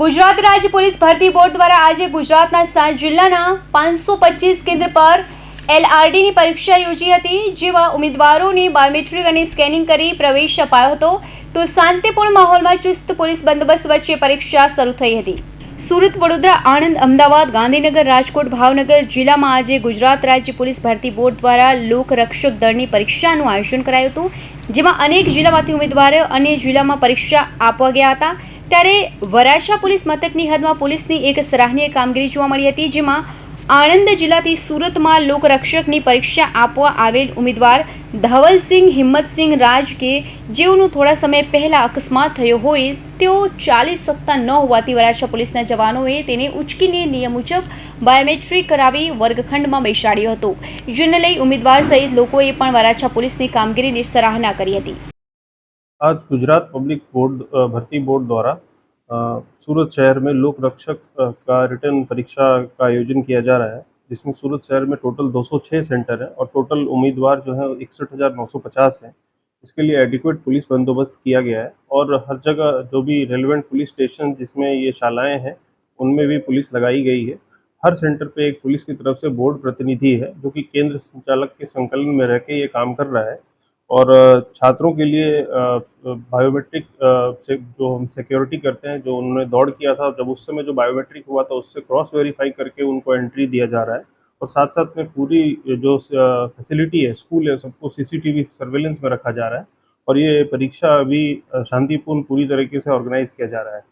ગુજરાત રાજ્ય પોલીસ ભરતી બોર્ડ દ્વારા આજે ગુજરાતના સાત જિલ્લાના પાંચસો પચીસ કેન્દ્ર પર એલઆરડીની પરીક્ષા યોજી હતી, જેમાં ઉમેદવારોને બાયોમેટ્રિક અને સ્કેનિંગ કરી પ્રવેશ અપાયો હતો. તો શાંતિપૂર્ણ માહોલમાં ચુસ્ત પોલીસ બંદોબસ્ત વચ્ચે પરીક્ષા શરૂ થઈ હતી. સુરત, વડોદરા, આણંદ, અમદાવાદ, ગાંધીનગર, રાજકોટ, ભાવનગર જિલ્લામાં આજે ગુજરાત રાજ્ય પોલીસ ભરતી બોર્ડ દ્વારા લોકરક્ષક દળની પરીક્ષાનું આયોજન કરાયું હતું, જેમાં અનેક જિલ્લામાંથી ઉમેદવારો અને જિલ્લામાં પરીક્ષા આપવા ગયા હતા. ત્યારે વરાછા પોલીસ મથકની હદમાં પોલીસની એક સરાહનીય કામગીરી જોવા મળી હતી, જેમાં આણંદ જિલ્લાથી સુરતમાં લોકરક્ષકની પરીક્ષા આપવા આવેલ ઉમેદવાર ધવલસિંહ હિંમતસિંહ રાજ કે જેઓનું થોડા સમય પહેલાં અકસ્માત થયો હોય, તેઓ ચાલી શકતા ન હોવાથી વરાછા પોલીસના જવાનોએ તેને ઉચકીને નિયમ મુજબ બાયોમેટ્રિક કરાવી વર્ગખંડમાં બેસાડ્યો હતો. જેને લઈ ઉમેદવાર સહિત લોકોએ પણ વરાછા પોલીસની કામગીરીની સરાહના કરી હતી. आज गुजरात पब्लिक बोर्ड भर्ती बोर्ड द्वारा सूरत शहर में लोक रक्षक का रिटर्न परीक्षा का आयोजन किया जा रहा है, जिसमें सूरत शहर में टोटल 206 सेंटर है और टोटल उम्मीदवार जो है इकसठ है। इसके लिए एडिक्वेट पुलिस बंदोबस्त किया गया है और हर जगह जो भी रेलिवेंट पुलिस स्टेशन जिसमें ये शालाएँ हैं, उनमें भी पुलिस लगाई गई है। हर सेंटर पे एक पुलिस की तरफ़ से बोर्ड प्रतिनिधि है, जो कि केंद्र संचालक के संकलन में रह के ये काम कर रहा है। और छात्रों के लिए बायोमेट्रिक से जो हम सिक्योरिटी करते हैं, जो उन्होंने दौड़ किया था, जब उस समय जो बायोमेट्रिक हुआ था, उससे क्रॉस वेरीफाई करके उनको एंट्री दिया जा रहा है। और साथ साथ में पूरी जो फैसिलिटी है स्कूल है, सबको सीसीटीवी सर्वेलेंस में रखा जा रहा है। और ये परीक्षा अभी शांतिपूर्ण पूरी तरीके से ऑर्गेनाइज किया जा रहा है।